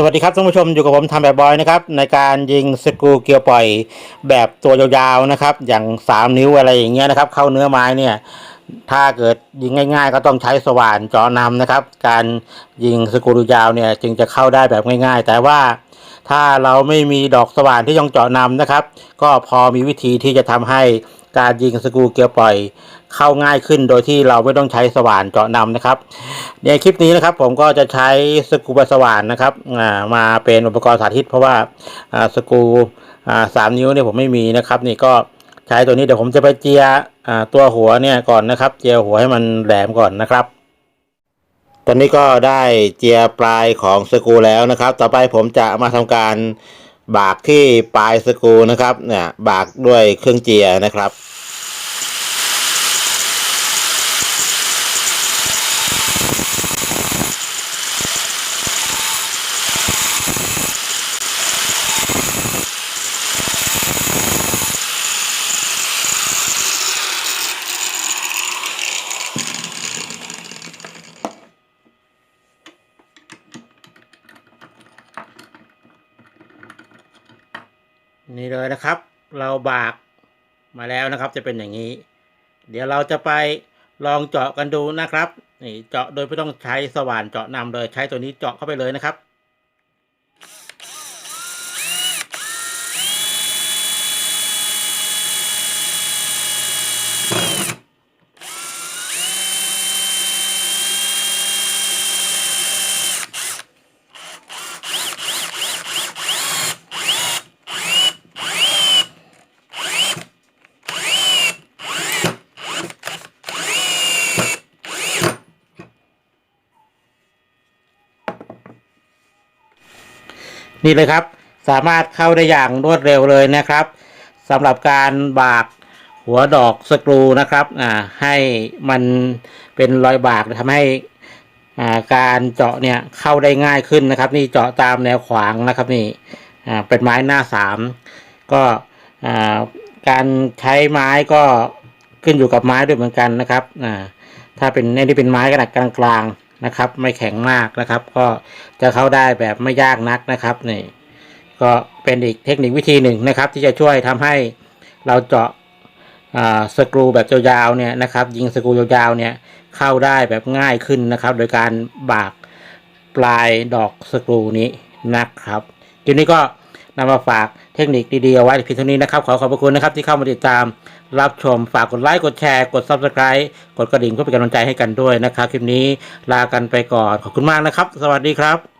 สวัสดีครับท่านผู้ชมอยู่กับผมทำแบบบอยนะครับในการยิงสกูเกียวปล่อยแบบตัวยาวๆนะครับ อย่าง 3 นิ้วอะไรอย่างเงี้ยนะครับ เข้าเนื้อไม้เนี่ยถ้าเกิดยิงง่าย ๆ ก็ต้องใช้สว่านเจาะนำนะครับ การยิงสกูยาวเนี่ยจึงจะเข้าได้แบบง่าย ๆ แต่ว่าถ้าเราไม่มีดอกสว่านที่ต้องเจาะนำนะครับ ก็พอมีวิธีที่จะทำให้ การยิงสกูเกลียวปล่อยเข้าง่ายขึ้นโดยที่เราไม่ต้องใช้สว่านเจาะนำนะครับ ในคลิปนี้นะครับผมก็จะใช้สกูบสว่านนะครับมาเป็นอุปกรณ์สาธิต เพราะว่าสกูสามนิ้วเนี่ยผมไม่มีนะครับนี่ก็ใช้ตัวนี้เดี๋ยวผมจะไปเจียตัวหัวเนี่ยก่อนนะครับ เจียหัวให้มันแหลมก่อนนะครับ ตอนนี้ก็ได้เจียปลายของสกูแล้วนะครับ ต่อไปผมจะมาทำการ บากที่ปลายสกรูนะครับเนี่ยบากด้วยเครื่องเจียนะครับ นี่เลยนะครับ เราบากมาแล้วนะครับ จะเป็นอย่างนี้ เดี๋ยวเราจะไปลองเจาะกันดูนะครับนี่เจาะโดยไม่ต้องใช้สว่านเจาะนำเลยใช้ตัวนี้เจาะเข้าไปเลยนะครับ นี่เลยครับ สามารถเข้าได้อย่างรวดเร็วเลยนะครับสำหรับการบากหัวดอกสกรูนะครับอ่าให้มันเป็นรอยบากทำให้อ่าการเจาะเนี่ยเข้าได้ง่ายขึ้นนะครับ นี่เจาะตามแนวขวางนะครับนี่อ่าเป็นไม้หน้าสามก็อ่าการใช้ไม้ก็ขึ้นอยู่กับไม้ด้วยเหมือนกันนะครับอ่าถ้าเป็นนที่เป็นไม้ขนาดกลางๆ นะครับ ไม่แข็งมากนะครับ ก็จะเข้าได้แบบไม่ยากนักนะครับนี่ก็เป็นอีกเทคนิควิธีหนึ่งนะครับ ที่จะช่วยทำให้เราเจาะสกรูแบบยาวๆเนี่ยนะครับ ยิงสกรูยาวๆเนี่ยเข้าได้แบบง่ายขึ้นนะครับ โดยการบากปลายดอกสกรูนี้นะครับทีนี้ก็ นำมาฝากเทคนิคดีๆเอาไว้เพียงเท่านี้นะครับ ขอขอบพระคุณนะครับที่เข้ามาติดตาม รับชมฝากกดไลค์กดแชร์ กด subscribe กดกระดิ่งเพื่อเป็นกำลังใจให้กันด้วยนะครับคลิปนี้ลากันไปก่อนขอบคุณมากนะครับ สวัสดีครับ